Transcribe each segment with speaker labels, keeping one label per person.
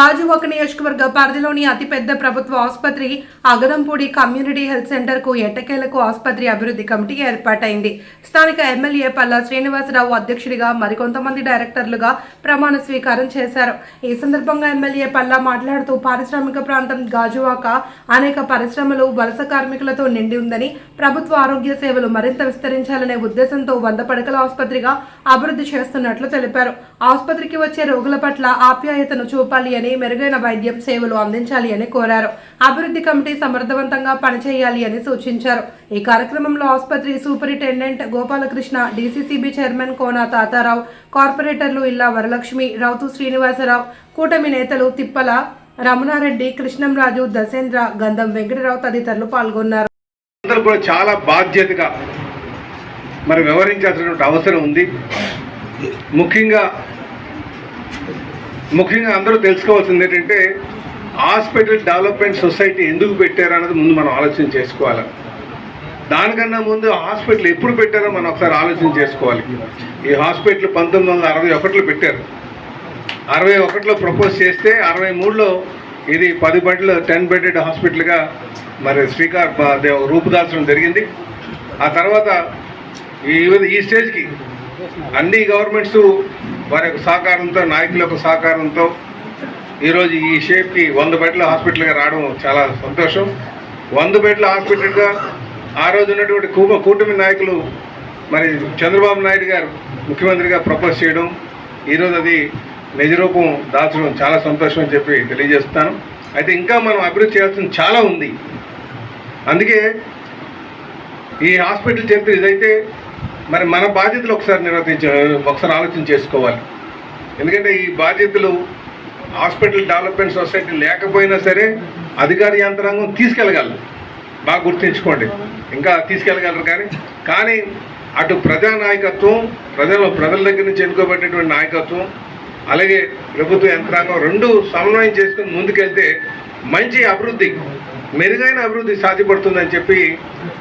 Speaker 1: గాజువాక నియోజకవర్గ పరిధిలోని అతిపెద్ద ప్రభుత్వ ఆసుపత్రి అగదంపూడి కమ్యూనిటీ హెల్త్ సెంటర్కు ఎట్టకేలకు ఆసుపత్రి అభివృద్ధి కమిటీ ఏర్పాటైంది. స్థానిక ఎమ్మెల్యే పల్లా శ్రీనివాసరావు అధ్యక్షుడిగా మరికొంతమంది డైరెక్టర్లుగా ప్రమాణ స్వీకారం చేశారు. ఈ సందర్భంగా ఎమ్మెల్యే పల్లా మాట్లాడుతూ పారిశ్రామిక ప్రాంతం గాజువాక అనేక పరిశ్రమలు వలస కార్మికులతో నిండి ఉందని ప్రభుత్వ ఆరోగ్య సేవలు మరింత విస్తరించాలనే ఉద్దేశంతో వంద పడకల ఆసుపత్రిగా అభివృద్ధి చేస్తున్నట్లు తెలిపారు. ఆసుపత్రికి వచ్చే రోగుల పట్ల ఆప్యాయతను చూపాలి అని మెరుగైన వైద్యం సేవలు అందించాలి అని కోరారు. అభివృద్ధి కమిటీ సమర్థవంతంగా పనిచేయాలి అని సూచించారు. ఈ కార్యక్రమంలో ఆసుపత్రి superintendent Gopalakrishna DCCB chairman Kona Tatarao కార్పొరేటర్లు ఇల్లా వరలక్ష్మి రౌతు శ్రీనివాసరావు కూటమి నేతలు తిప్పల రమణారెడ్డి కృష్ణంరాజు దశేంద్ర గంధం వెంకటరావు తదితరులు పాల్గొన్నారు.
Speaker 2: అందరూ కూడా చాలా బాధ్యతగా మరి వ్యవహరించాల్సినటువంటి అవసరం ఉంది. ముఖ్యంగా ముఖ్యంగా అందరూ తెలుసుకోవాల్సింది ఏంటంటే హాస్పిటల్ డెవలప్మెంట్ సొసైటీ ఎందుకు పెట్టారు అన్నది ముందు మనం ఆలోచన చేసుకోవాలి. దానికన్నా ముందు హాస్పిటల్ ఎప్పుడు పెట్టారో మనం ఒకసారి ఆలోచన చేసుకోవాలి. ఈ హాస్పిటల్ పంతొమ్మిది వందల అరవై ఒకటిలో పెట్టారు. అరవై ఒకటిలో ప్రపోజ్ చేస్తే అరవై మూడులో ఇది పది బెడ్లు టెన్ బెడెడ్ హాస్పిటల్గా మరి శ్రీకార్ రూపుదాల్చడం జరిగింది. ఆ తర్వాత ఈ ఈ స్టేజ్కి అన్ని గవర్నమెంట్స్ వారి యొక్క సహకారంతో నాయకుల యొక్క సహకారంతో ఈరోజు ఈ షేప్కి వంద బెడ్ల హాస్పిటల్గా రావడం చాలా సంతోషం. వంద బెడ్ల హాస్పిటల్గా ఆ రోజు ఉన్నటువంటి కూమ కూటమి నాయకులు మరి చంద్రబాబు నాయుడు గారు ముఖ్యమంత్రిగా ప్రపోజ్ చేయడం ఈరోజు అది నిజరూపం దాచడం చాలా సంతోషం అని చెప్పి తెలియజేస్తాను అయితే ఇంకా మనం అభివృద్ధి చేయాల్సింది చాలా ఉంది. అందుకే ఈ హాస్పిటల్ చరిత్ర ఇదైతే మరి మన బాధ్యతలు ఒకసారి నిర్వర్తించ ఒకసారి ఆలోచన చేసుకోవాలి. ఎందుకంటే ఈ బాధ్యతలు హాస్పిటల్ డెవలప్మెంట్ సొసైటీ లేకపోయినా సరే అధికార యంత్రాంగం తీసుకెళ్ళగలరు బాగా గుర్తుంచుకోండి. ఇంకా తీసుకెళ్ళగలరు కానీ కానీ అటు ప్రజా నాయకత్వం ప్రజల ప్రజల దగ్గర నుంచి ఎన్నుకోబడినటువంటి నాయకత్వం అలాగే ప్రభుత్వ యంత్రాంగం రెండు సమన్వయం చేసుకుని ముందుకెళ్తే మంచి అభివృద్ధి మెరుగైన అభివృద్ధి సాధ్యపడుతుందని చెప్పి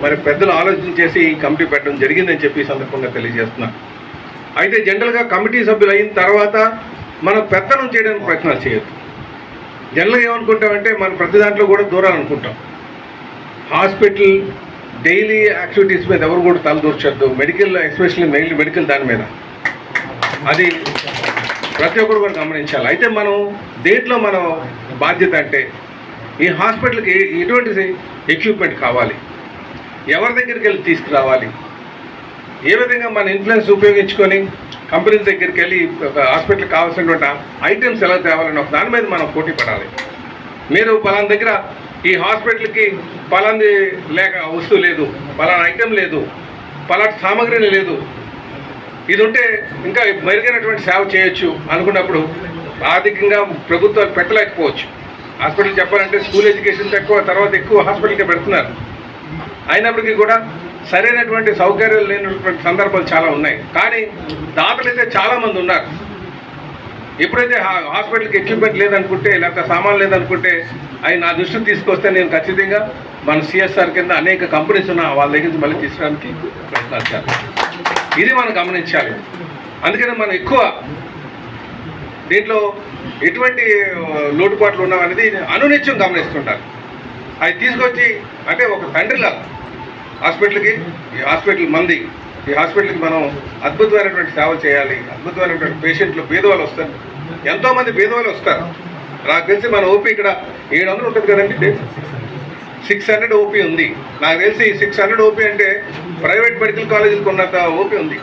Speaker 2: మరి పెద్దలు ఆలోచన చేసి ఈ కమిటీ పెట్టడం జరిగిందని చెప్పి సందర్భంగా తెలియజేస్తున్నా. అయితే జనరల్గా కమిటీ సభ్యులు అయిన తర్వాత మనం పెత్తనం చేయడానికి ప్రయత్నాలు చేయొద్దు. జనరల్గా ఏమనుకుంటామంటే మనం ప్రతి దాంట్లో కూడా దూరాలు అనుకుంటాం హాస్పిటల్ డైలీ యాక్టివిటీస్ మీద ఎవరు కూడా తలదూర్చొద్దు మెడికల్ ఎస్పెషల్లీ మెయిన్ మెడికల్ దాని మీద. అది ప్రతి ఒక్కరు కూడా గమనించాలి. అయితే మనం దేంట్లో మనం బాధ్యత అంటే ఈ హాస్పిటల్కి ఎటువంటి ఎక్విప్మెంట్ కావాలి. ఎవరి దగ్గరికి వెళ్ళి తీసుకురావాలి? ఏ విధంగా మన ఇన్ఫ్లుయెన్స్ ఉపయోగించుకొని కంపెనీల దగ్గరికి వెళ్ళి హాస్పిటల్కి కావాల్సినటువంటి ఐటమ్స్ ఎలా తేవాలని ఒక దాని మీద మనం పోటీ పడాలి. మీరు పలానా దగ్గర ఈ హాస్పిటల్కి పలాంది లేక వస్తువు లేదు పలానా ఐటెం లేదు పలాంటి సామాగ్రి లేదు. ఇది ఉంటే ఇంకా మెరుగైనటువంటి సేవ చేయొచ్చు అనుకున్నప్పుడు ఆర్థికంగా ప్రభుత్వాలు పెట్టలేకపోవచ్చు. హాస్పిటల్ చెప్పాలంటే స్కూల్ ఎడ్యుకేషన్ తక్కువ తర్వాత ఎక్కువ హాస్పిటల్కి పెడుతున్నారు. అయినప్పటికీ కూడా సరైనటువంటి సౌకర్యాలు లేనటువంటి సందర్భాలు చాలా ఉన్నాయి. కానీ దాతలు అయితే చాలామంది ఉన్నారు. ఎప్పుడైతే హా- హాస్పిటల్కి ఎక్విప్మెంట్ లేదనుకుంటే లేకపోతే సామాన్ లేదనుకుంటే అవి నా దృష్టికి తీసుకొస్తే నేను ఖచ్చితంగా మన సిఎస్ఆర్ కింద అనేక కంపెనీస్ ఉన్న వాళ్ళ దగ్గర నుంచి మళ్ళీ తీసుకోవడానికి ప్రయత్నాలు ఇది మనం గమనించాలి. అందుకని మనం ఎక్కువ దీంట్లో ఎటువంటి లోటుపాట్లు లోటుపాట్లు ఉన్నామనేది అనునిత్యం గమనిస్తుంటారు. అవి తీసుకొచ్చి అంటే ఒక తండ్రిలా హాస్పిటల్కి ఈ హాస్పిటల్ మంది ఈ హాస్పిటల్కి మనం అద్భుతమైనటువంటి సేవ చేయాలి అద్భుతమైనటువంటి పేషెంట్లు పేదవాళ్ళు వస్తారు. ఎంతోమంది పేదవాళ్ళు వస్తారు. నాకు తెలిసి మన ఓపీ ఇక్కడ ఏడు వందలు ఉంటుంది కదండి? సిక్స్ హండ్రెడ్ ఓపీ ఉంది. నాకు తెలిసి సిక్స్ హండ్రెడ్ ఓపీ అంటే ప్రైవేట్ మెడికల్ కాలేజీలకు ఉన్నంత ఓపీ ఉంది.